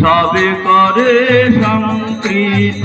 সবে করে সংকৃত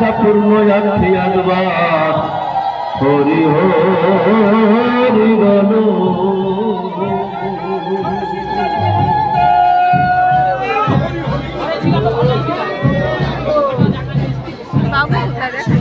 মনোবাঞ্ছা পূর্ণ যাচ্ছে আলবার হরি হরি বল বাবু